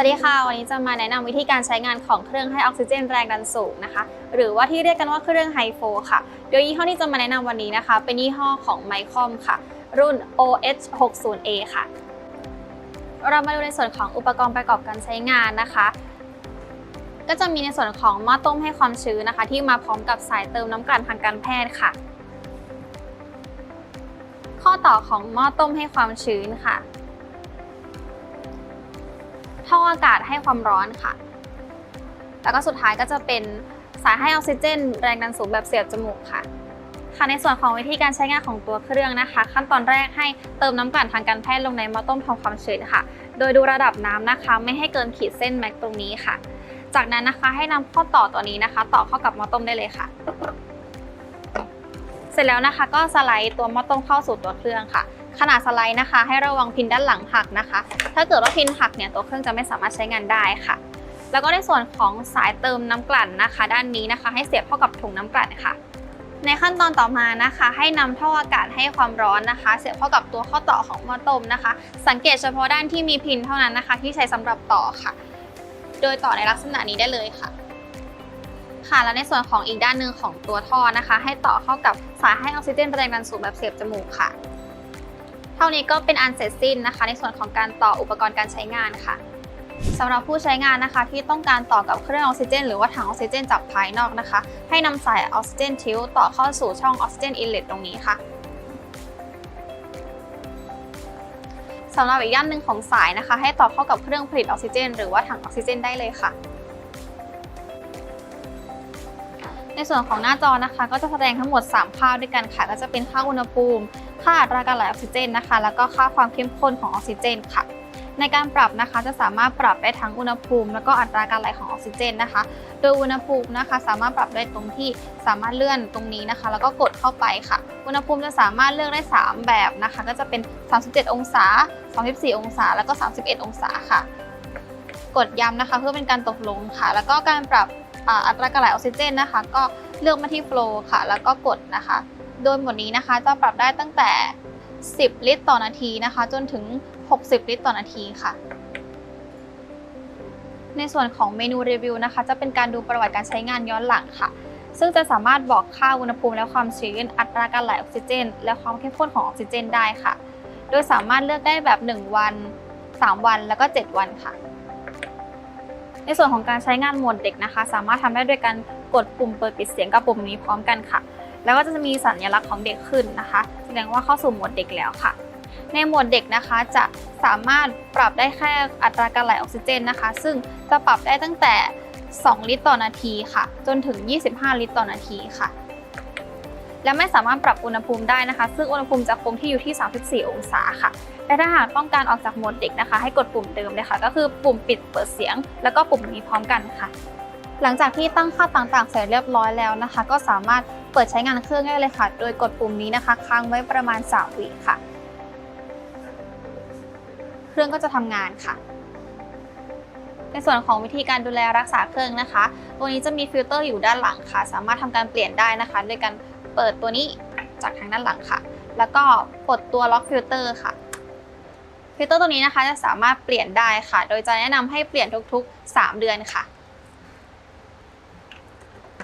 วัสดีค่ะ วันนี้จะมาแนะนำวิธีการใช้งานของเครื่องให้ออกซิเจนแรงดันสูงนะคะ หรือว่าที่เรียกกันว่าเครื่องไฮโฟค่ะ โดยยี่ห้อที่จะมาแนะนำวันนี้นะคะ เป็นยี่ห้อของไมคอมค่ะ รุ่น OH60A ค่ะ เรามาดูในส่วนของอุปกรณ์ประกอบการใช้งานนะคะ ก็จะมีในส่วนของหม้อต้มให้ความชื้นนะคะ ที่มาพร้อมกับสายเติมน้ำกลั่นทางการแพทย์ค่ะ ข้อต่อของหม้อต้มให้ความชื้นค่ะ ท่ออากาศให้ความร้อนค่ะ แล้วก็สุดท้ายก็จะเป็นสายให้ออกซิเจน แรงดันสูงแบบเสียบจมูกค่ะ ค่ะในส่วนของวิธีการใช้งานของตัวเครื่องนะคะ ขั้นตอนแรกให้เติมน้ำกลั่นทางการแพทย์ลงในหม้อต้มทำความชื้นค่ะ โดยดูระดับน้ำนะคะ ไม่ให้เกินขีดเส้นแม็กตรงนี้ค่ะ จากนั้นนะคะให้นำข้อต่อตัวนี้นะคะ ต่อเข้ากับหม้อต้มได้เลยค่ะ เสร็จแล้วนะคะก็สไลด์ตัวหม้อต้มเข้าสู่ตัวเครื่องค่ะ ขนาดสไลด์นะคะ ให้ระวังพินด้านหลังหักนะคะ ถ้าเกิดว่าพินหักเนี่ยตัวเครื่องจะไม่สามารถใช้งานได้ค่ะ แล้วก็ในส่วนของสายเติมน้ำกลั่นนะคะ ด้านนี้นะคะ ให้เสียบเข้ากับถุงน้ำกลั่นค่ะ ในขั้นตอนต่อมานะคะ ให้นำท่ออากาศให้ความร้อนนะคะ เสียบเข้ากับตัวข้อต่อของหม้อต้มนะคะ สังเกตเฉพาะด้านที่มีพินเท่านั้นนะคะ ที่ใช้สำหรับต่อค่ะ โดยต่อในลักษณะนี้ได้เลยค่ะค่ะแล้วในส่วนของอีกด้านหนึ่งของตัวท่อนะคะ ให้ต่อเข้ากับสายให้ออกซิเจนแรงดันสูงแบบเสียบจมูกค่ะ เท่านี้ก็เป็นอันเสร็จสิ้นนะคะ ในส่วนของการต่ออุปกรณ์การใช้งานค่ะสำหรับผู้ใช้งานนะคะ ที่ต้องการต่อกับเครื่องออกซิเจน หรือว่าถังออกซิเจนจากภายนอกนะคะ ให้นำสายออกซิเจนทิวต่อเข้าสู่ช่องออกซิเจนอินเลตตรงนี้ค่ะสำหรับอีกด้านหนึ่งของสายนะคะ ให้ต่อเข้ากับเครื่องผลิตออกซิเจน หรือว่าถังออกซิเจนได้เลยค่ะ ในส่วนของหน้าจอนะคะ ก็จะแสดงทั้งหมด 3 ค่าด้วยกันค่ะ ก็จะเป็นค่าอุณหภูมิ ค่าอัตราการไหลออกซิเจนนะคะ แล้วก็ค่าความเข้มข้นของออกซิเจนค่ะในการปรับนะคะจะสามารถปรับได้ทั้งอุณหภูมิ แล้วก็อัตราการไหลของออกซิเจนนะคะ โดยอุณหภูมินะคะ สามารถปรับได้ตรงที่สามารถเลื่อนตรงนี้นะคะ แล้วก็กดเข้าไปค่ะ อุณหภูมิจะสามารถเลือกได้ 3 แบบนะคะ ก็จะเป็น 37 องศา34องศา แล้วก็ 31 องศาค่ะ กดย้ำนะคะ เพื่อเป็นการตกลงค่ะ แล้วก็การปรับ อัตราการไหลออกซิเจนนะคะ ก็เลือกมาที่โฟล์ค่ะ แล้วก็กดนะคะ โดยหมดนี้นะคะจะปรับได้ตั้งแต่ 10 ลิตรต่อนาทีนะคะ จนถึง 60 ลิตรต่อนาทีค่ะ ในส่วนของเมนูรีวิวนะคะ จะเป็นการดูประวัติการใช้งานย้อนหลังค่ะ ซึ่งจะสามารถบอกค่าอุณหภูมิและความชื้น อัตราการไหลออกซิเจน และความเข้มข้นของออกซิเจนได้ค่ะ โดยสามารถเลือกได้แบบ 1 วัน 3 วันแล้วก็ 7 วันค่ะ ในส่วนของการใช้งานโหมดเด็กนะคะ สามารถทำได้ด้วยการกดปุ่มเปิดปิดเสียงกับปุ่มนี้พร้อมกันค่ะ แล้วก็จะมีสัญลักษณ์ของเด็กขึ้นนะคะ แสดงว่าเข้าสู่โหมดเด็กแล้วค่ะ ในโหมดเด็กนะคะจะสามารถปรับได้แค่อัตราการไหลออกซิเจนนะคะ ซึ่งจะปรับได้ตั้งแต่ 2 ลิตรต่อนาทีค่ะ จนถึง 25 ลิตรต่อนาทีค่ะ และไม่สามารถปรับอุณหภูมิได้นะคะ ซึ่งอุณหภูมิจะคงที่อยู่ที่ 34 องศาค่ะและถ้าหากต้องการออกจากโหมดเด็กนะคะ ให้กดปุ่มเดิมเลยค่ะ ก็คือปุ่มปิดเปิดเสียง แล้วก็ปุ่มนี้พร้อมกันค่ะ หลังจากที่ตั้งค่าต่างๆ เสร็จเรียบร้อยแล้วนะคะ ก็สามารถเปิดใช้งานเครื่องได้เลยค่ะ โดยกดปุ่มนี้นะคะ ค้างไว้ประมาณ 3 วิค่ะ เครื่องก็จะทำงานค่ะในส่วนของวิธีการดูแลรักษาเครื่องนะคะ ตัวนี้จะมีฟิลเตอร์อยู่ด้านหลังค่ะ สามารถทำการเปลี่ยนได้นะคะ ด้วยการ เปิดตัวนี้จากทางด้านหลังค่ะ แล้วก็ปลดตัวล็อกฟิลเตอร์ค่ะ ฟิลเตอร์ตัวนี้นะคะจะสามารถเปลี่ยนได้ค่ะ โดยจะแนะนำให้เปลี่ยนทุกๆ 3 เดือนค่ะ